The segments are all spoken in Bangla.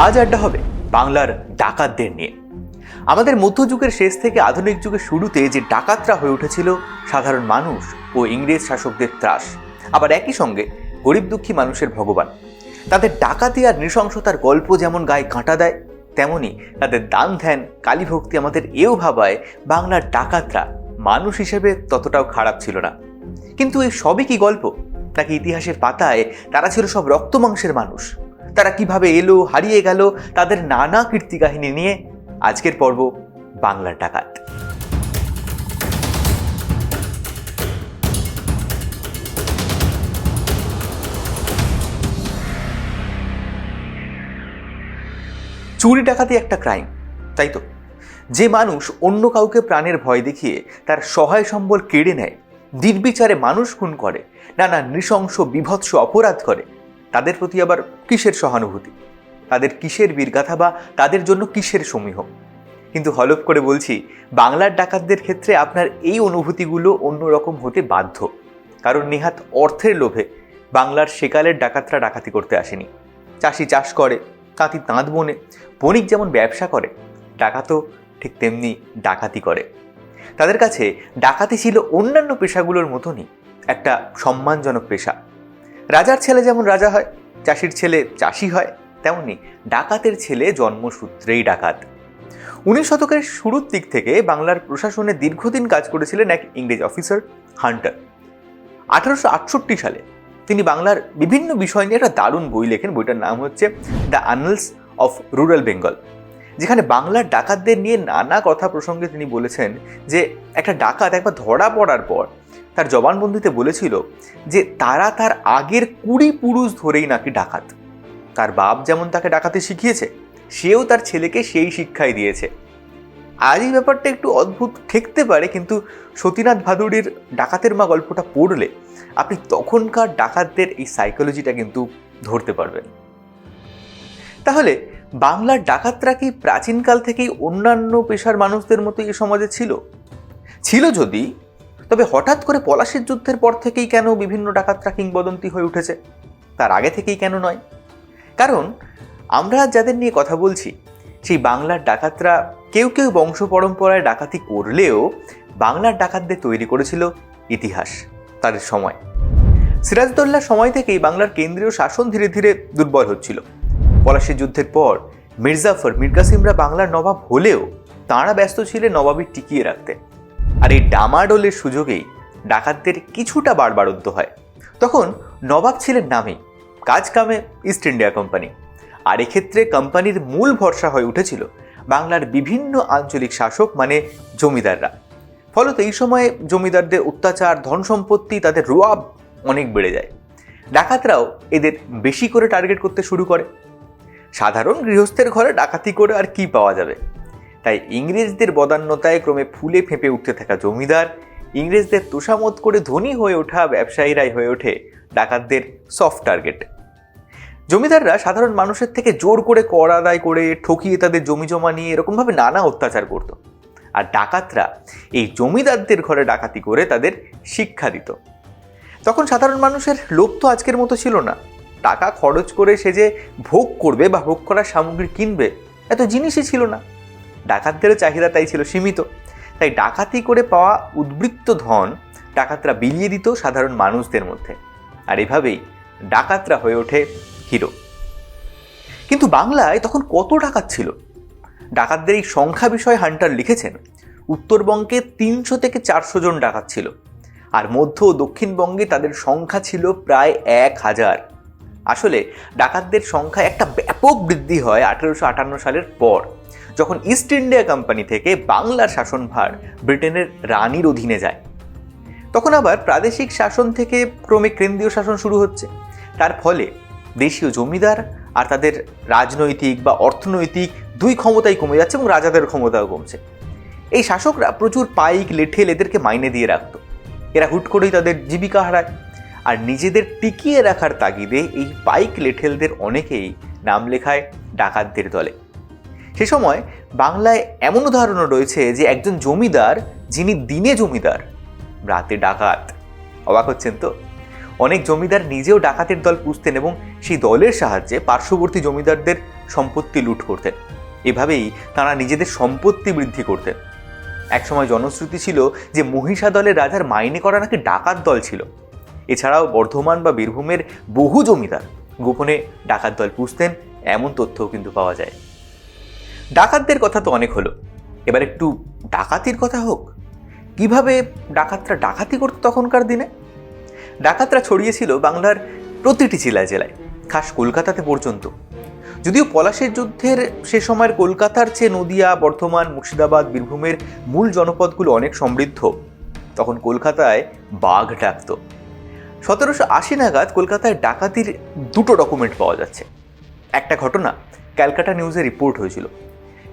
আজ আড্ডা হবে বাংলার ডাকাতদের নিয়ে। আমাদের মধ্যযুগের শেষ থেকে আধুনিক যুগের শুরুতে যে ডাকাতরা হয়ে উঠেছিল, সাধারণ মানুষ ও ইংরেজ শাসকদের ত্রাস। আবার একই সঙ্গে গরিব দুঃখী মানুষের ভগবান। তাদের ডাকাতি আর নৃশংসতার গল্প যেমন গায়ে কাঁটা দেয়, তেমনি তাদের দান ধ্যান কালীভক্তি আমাদের এও ভাবায় বাংলার ডাকাতরা মানুষ হিসেবে ততটাও খারাপ ছিল না। কিন্তু এই সবই কি গল্প? নাকি ইতিহাসের পাতায় তারা ছিল সব রক্ত মাংসের মানুষ? তারা কীভাবে এলো, হারিয়ে গেল, তাদের নানা কীর্তি কাহিনী নিয়ে আজকের পর্ব বাংলার ডাকাত। চুরি ডাকাতি একটা ক্রাইম, তাই তো? যে মানুষ অন্য কাউকে প্রাণের ভয় দেখিয়ে তার সহায় সম্বল কেড়ে নেয়, নির্বিচারে মানুষ খুন করে, নানা নৃশংস, বিভৎস অপরাধ করে তাদের প্রতি আবার কিসের সহানুভূতি? তাদের কিসের বীরগাথা বা তাদের জন্য কিসের সমীহ? কিন্তু হলফ করে বলছি, বাংলার ডাকাতদের ক্ষেত্রে আপনার এই অনুভূতিগুলো অন্যরকম হতে বাধ্য। কারণ নেহাত অর্থের লোভে বাংলার সেকালের ডাকাতরা ডাকাতি করতে আসেনি। চাষি চাষ করে, তাঁতি তাঁত বনে, বণিক যেমন ব্যবসা করে, ডাকাতও ঠিক তেমনি ডাকাতি করে। তাদের কাছে ডাকাতি ছিল অন্যান্য পেশাগুলোর মতনই, একটা সম্মানজনক পেশা। রাজার ছেলে যেমন রাজা হয়, চাষির ছেলে চাষি হয়, তেমনি ডাকাতের ছেলে জন্মসূত্রেই ডাকাত। উনিশ শতকের শুরুর দিক থেকে বাংলার প্রশাসনে দীর্ঘদিন কাজ করেছিলেন এক ইংরেজ অফিসার, হান্টার। আঠারোশো আটষট্টি সালে তিনি বাংলার বিভিন্ন বিষয় নিয়ে একটা দারুণ বই লেখেন, বইটার নাম হচ্ছে the annals of rural Bengal যেখানে বাংলার ডাকাতদের নিয়ে নানা কথা প্রসঙ্গে তিনি বলেছেন যে, একটা ডাকাত একবার ধরা পড়ার পর তার জবানবন্দিতে বলেছিল যে তারা তার আগের কুড়ি পুরুষ ধরেই নাকি ডাকাত। তার বাপ যেমন তাকে ডাকাতে শিখিয়েছে, সেও তার ছেলেকে সেই শিক্ষাই দিয়েছে। আজ এই ব্যাপারটা একটু অদ্ভুত ঠেকতে পারে, কিন্তু সতীনাথ ভাদুড়ির ডাকাতের মা গল্পটা পড়লে আপনি তখনকার ডাকাতদের এই সাইকোলজিটা কিন্তু ধরতে পারবেন। তাহলে বাংলার ডাকাতরা কি প্রাচীনকাল থেকেই অন্যান্য পেশার মানুষদের মতো এই সমাজে ছিল? ছিল যদি তবে হঠাৎ করে পলাশির যুদ্ধের পর থেকেই কেন বিভিন্ন ডাকাতরা কিংবদন্তি হয়ে উঠেছে? তার আগে থেকেই কেন নয়? কারণ আমরা যাদের নিয়ে কথা বলছি, সেই বাংলার ডাকাতরা কেউ কেউ বংশ পরম্পরায় ডাকাতি করলেও বাংলার ডাকাতদের তৈরি করেছিল ইতিহাস তাদের সময়। সিরাজদৌল্লার সময় থেকেই বাংলার কেন্দ্রীয় শাসন ধীরে ধীরে দুর্বল হচ্ছিল। পলাশির যুদ্ধের পর মির্জাফর মীর কাসিমরা বাংলার নবাব হলেও তাঁরা ব্যস্ত ছিলেন নবাবী টিকিয়ে রাখতে। আর এই ডামাডোলের সুযোগেই ডাকাতদের কিছুটা বাড়বাড়ন্ত হয়। তখন নবাব ছিলেন নামেই কাজ কামে ইস্ট ইন্ডিয়া কোম্পানি আর এক্ষেত্রে কোম্পানির মূল ভরসা হয়ে উঠেছিল বাংলার বিভিন্ন আঞ্চলিক শাসক মানে জমিদাররা। ফলত এই সময়ে জমিদারদের অত্যাচার, ধন সম্পত্তি তাদের রোয়াব অনেক বেড়ে যায়। ডাকাতরাও এদের বেশি করে টার্গেট করতে শুরু করে। সাধারণ গৃহস্থের ঘরে ডাকাতি করে আর কি পাওয়া যাবে? তাই ইংরেজদের বদান্যতায় ক্রমে ফুলে ফেঁপে উঠতে থাকা জমিদার, ইংরেজদের তোষামত করে ধনী হয়ে ওঠা ব্যবসায়ীরাই হয়ে ওঠে ডাকাতদের সফট টার্গেট জমিদাররা সাধারণ মানুষের থেকে জোর করে কর আদায় করে ঠকিয়ে তাদের জমি জমা নিয়ে এরকমভাবে নানা অত্যাচার করত। আর ডাকাতরা এই জমিদারদের ঘরে ডাকাতি করে তাদের শিক্ষা দিত। তখন সাধারণ মানুষের লোভ তো আজকের মতো ছিল না। টাকা খরচ করে সে যে ভোগ করবে বা ভোগ করার সামগ্রী কিনবে, এত জিনিসই ছিল না। ডাকাতদেরও চাহিদা তাই ছিল সীমিত। তাই ডাকাতি করে পাওয়া উদ্বৃত্ত ধন ডাকাতরা বিলিয়ে দিত সাধারণ মানুষদের মধ্যে। আর এভাবেই ডাকাতরা হয়ে ওঠে হিরো। কিন্তু বাংলায় তখন কত ডাকাত ছিল? ডাকাতদের এই সংখ্যা বিষয়ে হান্টার লিখেছেন, উত্তরবঙ্গে তিনশো থেকে চারশো জন ডাকাত ছিল। আর মধ্য ও দক্ষিণবঙ্গে তাদের সংখ্যা ছিল প্রায় এক হাজার। আসলে ডাকাতদের সংখ্যা একটা ব্যাপক বৃদ্ধি হয় আঠেরোশো আটান্ন সালের পর। যখন ইস্ট ইন্ডিয়া কোম্পানি থেকে বাংলার শাসনভার ব্রিটেনের রানীর অধীনে যায়, তখন আবার প্রাদেশিক শাসন থেকে ক্রমে কেন্দ্রীয় শাসন শুরু হচ্ছে। তার ফলে দেশীয় জমিদার আর তাদের রাজনৈতিক বা অর্থনৈতিক দুই ক্ষমতাই কমে যাচ্ছে এবং রাজাদের ক্ষমতাও কমছে। এই শাসকরা প্রচুর পাইক, লেঠেল এদেরকে মাইনে দিয়ে রাখত। এরা হুট করেই তাদের জীবিকা হারায়। আর নিজেদের টিকিয়ে রাখার তাগিদে এই পাইক, লেঠেলদের অনেকেই নাম লেখায় ডাকাতদের দলে। সে সময় বাংলায় এমন উদাহরণও রয়েছে যে একজন জমিদার যিনি দিনে জমিদার, রাতে ডাকাত। অবাক হচ্ছেন তো? অনেক জমিদার নিজেও ডাকাতের দল পুষতেন এবং সেই দলের সাহায্যে পার্শ্ববর্তী জমিদারদের সম্পত্তি লুট করতেন। এভাবেই তারা নিজেদের সম্পত্তি বৃদ্ধি করতেন। একসময় জনশ্রুতি ছিল যে মহিষা দলের রাজার মাইনে করা নাকি ডাকাত দল ছিল। এছাড়াও বর্ধমান বা বীরভূমের বহু জমিদার গোপনে ডাকাত দল পুষতেন, এমন তথ্যও কিন্তু পাওয়া যায়। ডাকাতদের কথা তো অনেক হলো। এবার একটু ডাকাতির কথা হোক, কীভাবে ডাকাতরা ডাকাতি করতো তখনকার দিনে? ডাকাতরা ছড়িয়েছিল বাংলার প্রতিটি জেলায় জেলায়, খাস কলকাতাতে পর্যন্ত। যদিও পলাশের যুদ্ধের সে সময়ের কলকাতার চেয়ে নদিয়া, বর্ধমান, মুর্শিদাবাদ, বীরভূমের মূল জনপদগুলো অনেক সমৃদ্ধ। তখন কলকাতায় বাঘ ডাকত। সতেরোশো আশি নাগাদ কলকাতায় ডাকাতির দুটো ডকুমেন্ট পাওয়া যাচ্ছে। একটা ঘটনা ক্যালকাটা নিউজে রিপোর্ট হয়েছিল।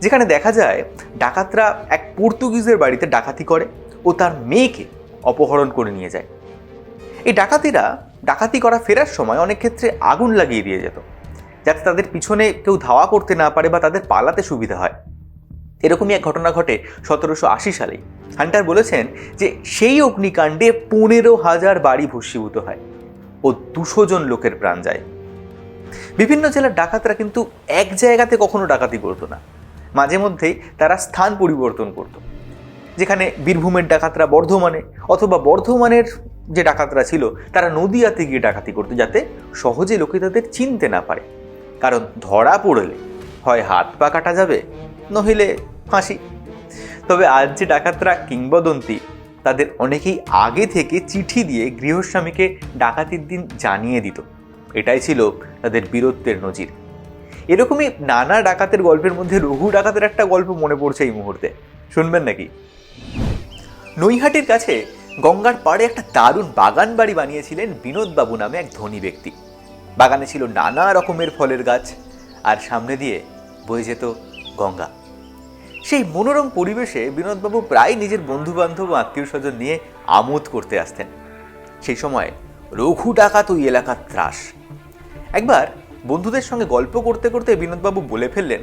যেখানে দেখা যায় ডাকাতরা এক পর্তুগিজের বাড়িতে ডাকাতি করে ও তার মেয়েকে অপহরণ করে নিয়ে যায়। এই ডাকাতিরা ডাকাতি করা ফেরার সময় অনেক ক্ষেত্রে আগুন লাগিয়ে দিয়ে যেত, যাতে তাদের পিছনে কেউ ধাওয়া করতে না পারে বা তাদের পালাতে সুবিধা হয়। এরকমই এক ঘটনা ঘটে সতেরোশো আশি সালেই। হান্টার বলেছেন যে সেই অগ্নিকাণ্ডে পনেরো হাজার বাড়ি ভস্মীভূত হয় ও দুশো জন লোকের প্রাণ যায়। বিভিন্ন জেলার ডাকাতরা কিন্তু এক জায়গাতে কখনো ডাকাতি করতো না। মাঝে মধ্যেই তারা স্থান পরিবর্তন করত। যেখানে বীরভূমের ডাকাতরা বর্ধমানে অথবা বর্ধমানের যে ডাকাতরা ছিল, তারা নদীয়াতে গিয়ে ডাকাতি করতো যাতে সহজে লোকে তাদের চিনতে না পারে। কারণ ধরা পড়লে হয় হাত পা কাটা যাবে, নহিলে ফাঁসি। তবে আজ যে ডাকাতরা কিংবদন্তি, তাদের অনেকেই আগে থেকে চিঠি দিয়ে গৃহস্বামীকে ডাকাতির দিন জানিয়ে দিত। এটাই ছিল তাদের বীরত্বের নজির। এরকমই নানা ডাকাতের গল্পের মধ্যে রঘু ডাকাতের একটা গল্প মনে পড়ছে এই মুহূর্তে। শুনবেন নাকি? নৈহাটির কাছে গঙ্গার পাড়ে একটা দারুণ বাগান বাড়ি বানিয়েছিলেন বিনোদবাবু নামে এক ধনী ব্যক্তি। বাগানে ছিল নানা রকমের ফলের গাছ, আর সামনে দিয়ে বয়ে যেত গঙ্গা। সেই মনোরম পরিবেশে বিনোদবাবু প্রায় নিজের বন্ধু বান্ধব আত্মীয় স্বজন নিয়ে আমোদ করতে আসতেন। সেই সময় রঘু ডাকাত ওই এলাকার ত্রাস। একবার বন্ধুদের সঙ্গে গল্প করতে করতে বিনোদবাবু বলে ফেললেন,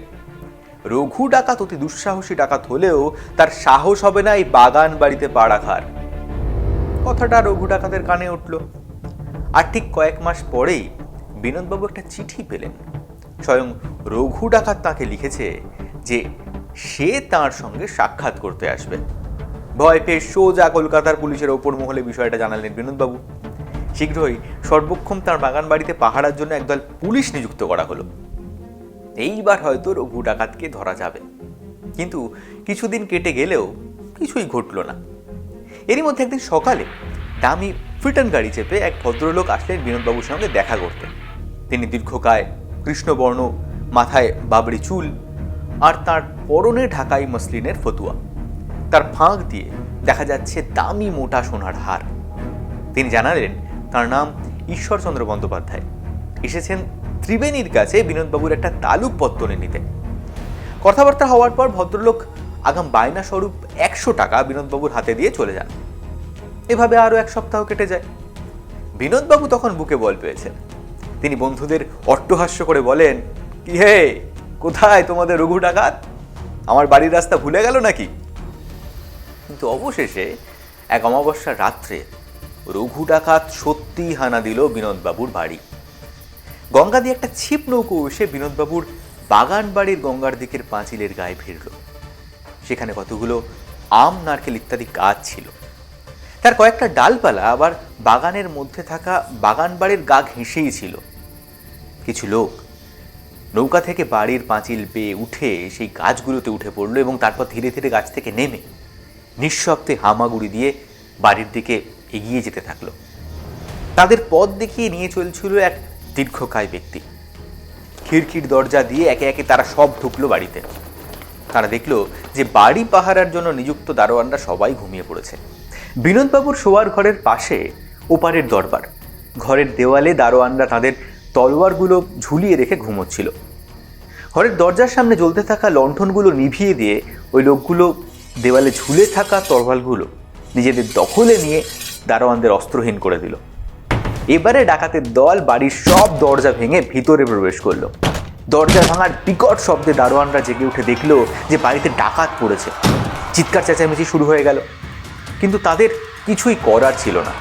রঘু ডাকাত অতি দুঃসাহসী ডাকাত হলেও তার সাহস হবে না এই বাগান বাড়িতে পা রাখার কথাটা রঘু ডাকাতের কানে উঠল। আর ঠিক কয়েক মাস পরেই বিনোদবাবু একটা চিঠি পেলেন। স্বয়ং রঘু ডাকাত তাকে লিখেছে যে সে তার সঙ্গে সাক্ষাৎ করতে আসবে। ভয় পেয়ে সোজা কলকাতার পুলিশের ওপর মহলে বিষয়টা জানালেন বিনোদবাবু। শীঘ্রই সর্বক্ষম তার বাগান বাড়িতে পাহারার জন্য একদল পুলিশ নিযুক্ত করা হলো। এইবার হয়তো রঘু ডাকাতকে ধরা যাবে। কিন্তু কিছুদিন কেটে গেলেও কিছুই ঘটল না। এরই মধ্যে একদিন সকালে দামি ফ্রিটন গাড়ি চেপে এক ভদ্রলোক আসলেন বিনোদবাবুর সঙ্গে দেখা করতে। তিনি দীর্ঘকায় কৃষ্ণবর্ণ, মাথায় বাবরি চুল আর তার পরনে ঢাকাই মসলিনের ফতুয়া। তার ফাঁক দিয়ে দেখা যাচ্ছে দামি মোটা সোনার হার। তিনি জানালেন তার নাম ঈশ্বরচন্দ্র বন্দ্যোপাধ্যায়। এসেছেন ত্রিবেণীর কাছে বিনোদবাবুর একটা তালুক পত্তনে নিতে। কথাবার্তা হওয়ার পর ভদ্রলোক আগাম বায়না স্বরূপ একশো টাকা বিনোদবাবুর হাতে দিয়ে চলে যান। এভাবে আরও এক সপ্তাহ কেটে যায়। বিনোদবাবু তখন বুকে বল পেয়েছেন। তিনি বন্ধুদের অট্টহাস্য করে বলেন, কি হে, কোথায় তোমাদের রঘু ডাকাত? আমার বাড়ির রাস্তা ভুলে গেল নাকি? কিন্তু অবশেষে এক অমাবস্যার রাত্রে রঘু ডাকাত সত্যিই হানা দিল বিনোদবাবুর বাড়ি। গঙ্গা দিয়ে একটা ছিপ নৌকো এসে বিনোদবাবুর বাগান বাড়ির গঙ্গার দিকের পাঁচিলের গায়ে ফিরল সেখানে কতগুলো আম, নারকেল ইত্যাদি গাছ ছিল। তার কয়েকটা ডালপালা আবার বাগানের মধ্যে থাকা বাগান বাড়ির গা ঘেঁষেই ছিল। কিছু লোক নৌকা থেকে বাড়ির পাঁচিল পেয়ে উঠে সেই গাছগুলোতে উঠে পড়ল এবং তারপর ধীরে ধীরে গাছ থেকে নেমে নিঃশব্দে হামাগুড়ি দিয়ে বাড়ির দিকে এগিয়ে যেতে থাকল। তাদের পথ দেখিয়ে নিয়ে চলছিল এক দীর্ঘকায় ব্যক্তি। খিড়কির দরজা দিয়ে একে একে তারা সব ঢুকলো বাড়িতে। তারা দেখল যে বাড়ি পাহারার জন্য নিযুক্ত দারোয়ানরা সবাই ঘুমিয়ে পড়েছে। বিনোদবাবুর শোয়ার ঘরের পাশে ওপারের দরবার। ঘরের দেওয়ালে দারোয়ানরা তাদের তলোয়ারগুলো ঝুলিয়ে রেখে ঘুমোচ্ছিল। ঘরের দরজার সামনে জ্বলতে থাকা লণ্ঠনগুলো নিভিয়ে দিয়ে ওই লোকগুলো দেওয়ালে ঝুলে থাকা তরবালগুলো নিজেদের দখলে নিয়ে দারোয়ানদের অস্ত্রহীন করে দিল। এবারে ডাকাতের দল বাড়ির সব দরজা ভেঙে ভিতরে প্রবেশ করল। দরজা ভাঙার বিকট শব্দে দারোয়ানরা জেগে উঠে দেখল যে বাড়িতে ডাকাত পড়েছে। চিৎকার চেঁচামেচি শুরু হয়ে গেল। কিন্তু তাদের কিছুই করার ছিল না,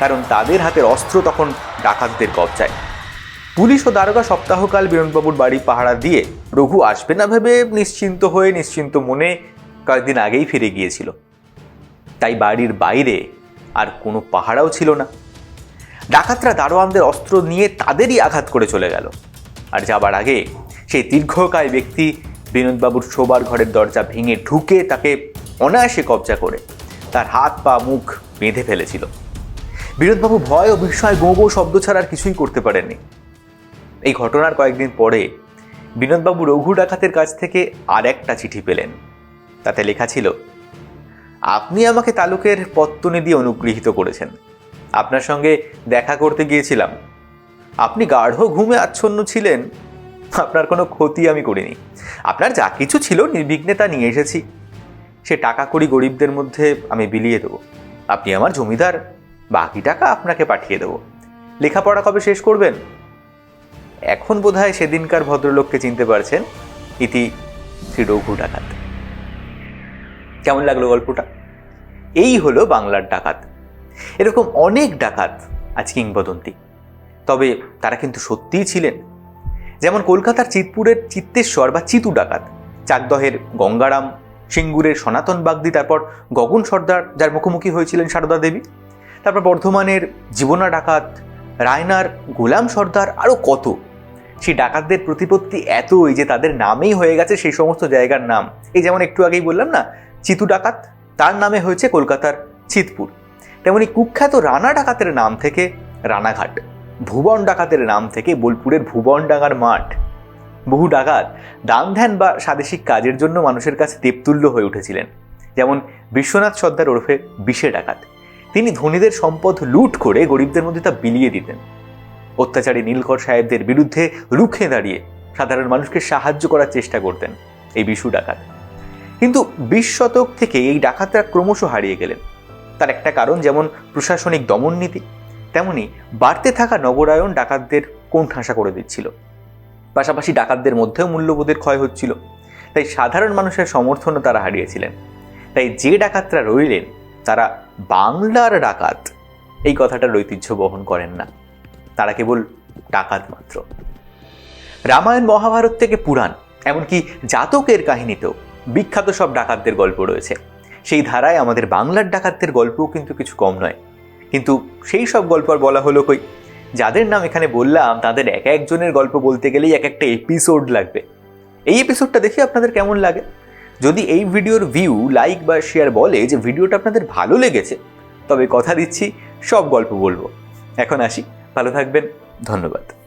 কারণ তাদের হাতের অস্ত্র তখন ডাকাতদের কবজায়। পুলিশ ও দারোগা সপ্তাহকাল বিরণবাবুর বাড়ি পাহারা দিয়ে, রঘু, আসবে না ভেবে নিশ্চিন্ত হয়ে, নিশ্চিন্ত মনে, কয়েকদিন আগেই ফিরে গিয়েছিল। তাই বাড়ির বাইরে আর কোনো পাহারাও ছিল না। ডাকাতরা দারোয়ানদের অস্ত্র নিয়ে তাদেরই আঘাত করে চলে গেল। আর যাবার আগে সেই দীর্ঘকায় ব্যক্তি বিনোদবাবুর শোবার ঘরের দরজা ভেঙে ঢুকে তাকে অনায়াসে কবজা করে। তার হাত, পা, মুখ বেঁধে ফেলেছিল। বিনোদবাবু ভয় ও বিস্ময় গো গো শব্দ ছাড়া আর কিছুই করতে পারেননি। এই ঘটনার কয়েকদিন পরে বিনোদবাবু রঘু ডাকাতের কাছ থেকে আর একটা চিঠি পেলেন। তাতে লেখা ছিল আপনি আমাকে তালুকের পত্তনে দিয়ে অনুগৃহীত করেছেন। আপনার সঙ্গে দেখা করতে গিয়েছিলাম। আপনি গাঢ় ঘুমে আচ্ছন্ন ছিলেন। আপনার কোনো ক্ষতি আমি করিনি। আপনার যা কিছু ছিল নির্বিঘ্নে তা নিয়ে এসেছি। সে টাকা করি গরিবদের মধ্যে আমি বিলিয়ে দেবো। আপনি আমার জমিদার। বাকি টাকা আপনাকে পাঠিয়ে দেবো। লেখাপড়া কবে শেষ করবেন? এখন বোধহয় সেদিনকার ভদ্রলোককে চিনতে পারছেন, ইতি শ্রী রঘু ডাকাত কেমন লাগল গল্পটা? এই হলো বাংলার ডাকাত। এরকম অনেক ডাকাত আজ কিংবদন্তি। তবে তারা কিন্তু সত্যিই ছিলেন। যেমন কলকাতার চিতপুরের চিত্তেশ্বর বা চিতু ডাকাত, চাকদহের গঙ্গারাম, সিঙ্গুরের সনাতন বাগদি, তারপর গগন সর্দার, যার মুখোমুখি হয়েছিলেন সারদা দেবী, তারপর বর্ধমানের জীবনা ডাকাত, রায়নার গোলাম সর্দার আরও কত। সেই ডাকাতদের প্রতিপত্তি এতই যে তাদের নামেই হয়ে গেছে সেই সমস্ত জায়গার নাম। এই যেমন একটু আগেই বললাম না চিতু ডাকাত, তার নামে হয়েছে কলকাতার চিতপুর। তেমনি কুখ্যাত রানা ডাকাতের নাম থেকে রানাঘাট, ভুবন ডাকাতের নাম থেকে বোলপুরের ভুবন ভুবনডাঙ্গার মাঠ। বহু ডাকাত দান ধ্যান বা স্বাদেশিক কাজের জন্য মানুষের কাছে দেবতুল্য হয়ে উঠেছিলেন। যেমন বিশ্বনাথ সর্দার ওরফে বিশে ডাকাত। তিনি ধনীদের সম্পদ লুট করে গরিবদের মধ্যে তা বিলিয়ে দিতেন। অত্যাচারী নীলকর সাহেবদের বিরুদ্ধে রুখে দাঁড়িয়ে সাধারণ মানুষকে সাহায্য করার চেষ্টা করতেন এই বিশু ডাকাত। কিন্তু বিশ শতক থেকে এই ডাকাতরা ক্রমশ হারিয়ে গেলেন। তার একটা কারণ যেমন প্রশাসনিক দমন নীতি, তেমনি বাড়তে থাকা নগরায়ন ডাকাতদের কোন ঠাসা করে দিচ্ছিল। পাশাপাশি ডাকাতদের মধ্যেও মূল্যবোধের ক্ষয় হচ্ছিল। তাই সাধারণ মানুষের সমর্থনও তারা হারিয়েছিলেন। তাই যে ডাকাতরা রইলেন, তারা বাংলার ডাকাত। এই কথাটার ঐতিহ্য বহন করেন না। তারা কেবল ডাকাত মাত্র। রামায়ণ মহাভারত থেকে পুরাণ, এমনকি জাতকের কাহিনীতেও। বিখ্যাত সব ডাকাতদের গল্প রয়েছে। সেই ধারায় আমাদের বাংলার ডাকাতদের গল্পও কিন্তু কিছু কম নয়। কিন্তু সেই সব গল্প আর বলা হলো কই? যাদের নাম এখানে বললাম, তাদের এক একজনের গল্প বলতে গেলেই এক একটা এপিসোড লাগবে। এই এপিসোডটা দেখে আপনাদের কেমন লাগে? যদি এই ভিডিওর ভিউ লাইক বা শেয়ার বলে যে ভিডিওটা আপনাদের ভালো লেগেছে, তবে কথা দিচ্ছি, সব গল্প বলব। এখন আসি। ভালো থাকবেন। ধন্যবাদ।